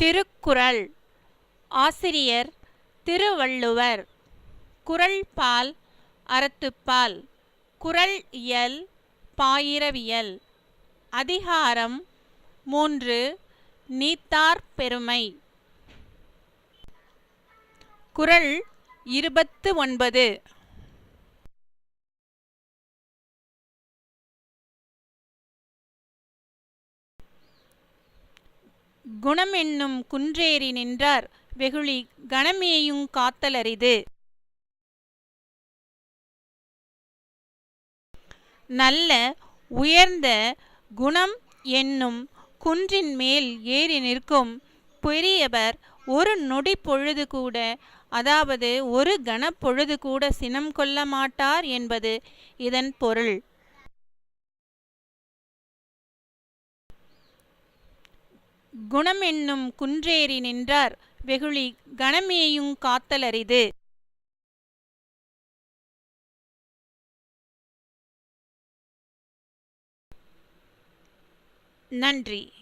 திருக்குறள். ஆசிரியர் திருவள்ளுவர். குரல் பால் அறத்துப்பால். குறள் இயல் பாயிரவியல். அதிகாரம் மூன்று. நீத்தார் பெருமை. குறள் இருபத்து ஒன்பது. குணமென்னும் குன்றேறி நின்றார். வெகுளி கணமேயுங் காத்தலரிது. நல்ல உயர்ந்த குணம் என்னும் குன்றின் மேல் ஏறி நிற்கும் பெரியவர் ஒரு நொடி பொழுது கூட அதாவது ஒரு கணப்பொழுது கூட சினம் கொள்ள மாட்டார் என்பது இதன் பொருள். குணமென்னும் குன்றேறி நின்றார். வெகுளி கணமேயுங் காத்தலரிது. நன்றி.